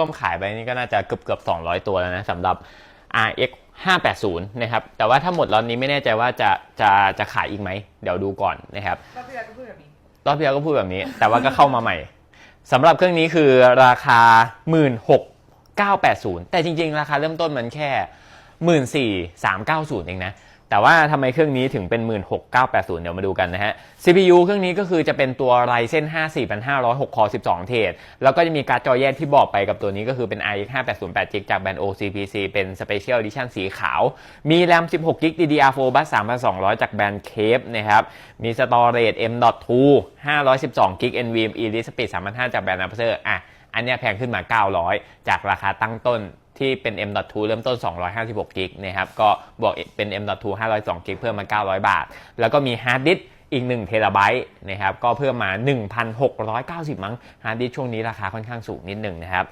วมๆขายไปนี่ก็น่าจะเกือบเกือบ200 ตัวแล้วนะสำหรับ RX 580 นะครับ แต่ว่าถ้าหมดล็อตนี้ไม่แน่ใจว่าจะจะจะขายอีกไหม เดี๋ยวดูก่อนนะครับก็พี่ยาก็พูดแบบนี้ รอบที่แล้วก็พูดแบบนี้ แต่ว่าก็เข้ามาใหม่สำหรับเครื่องนี้คือราคา 16,980 แต่จริงๆ ราคาเริ่มต้นมันแค่ 14,390 เองนะ แต่ว่าทำไมเครื่องนี้ถึงเป็น 16,980 เดี๋ยวมาดูกันนะฮะ CPU เครื่องนี้ก็คือจะเป็นตัว Ryzen 54506 core 12 เทรดแล้วก็จะมีการ์ดจอแยกที่บอกไปกับตัวนี้ก็คือเป็น RX 580 8 g จากแบรนด์ OCPC เป็น Special Edition สีขาว มี RAM 16 g DDR4 บัส3,200 จากแบรนด์ Cape นะครับ มี Storage M.2 512 g NVMe Read Speed 3,500 จากแบรนด์ Acer อะ อันนี้แพงขึ้นมา 900 จากราคาตั้งต้น ที่เป็น M.2 เริ่มต้น 256กิกนะครับก็บวกเป็น M.2 502กิกเพิ่มมา 900 บาท แล้วก็มีฮาร์ดดิสก์อีก1เทราไบต์นะครับก็เพิ่มมา 1,690 มั้งฮาร์ดดิสช่วงนี้ราคาค่อนข้างสูงนิดหนึ่งนะครับ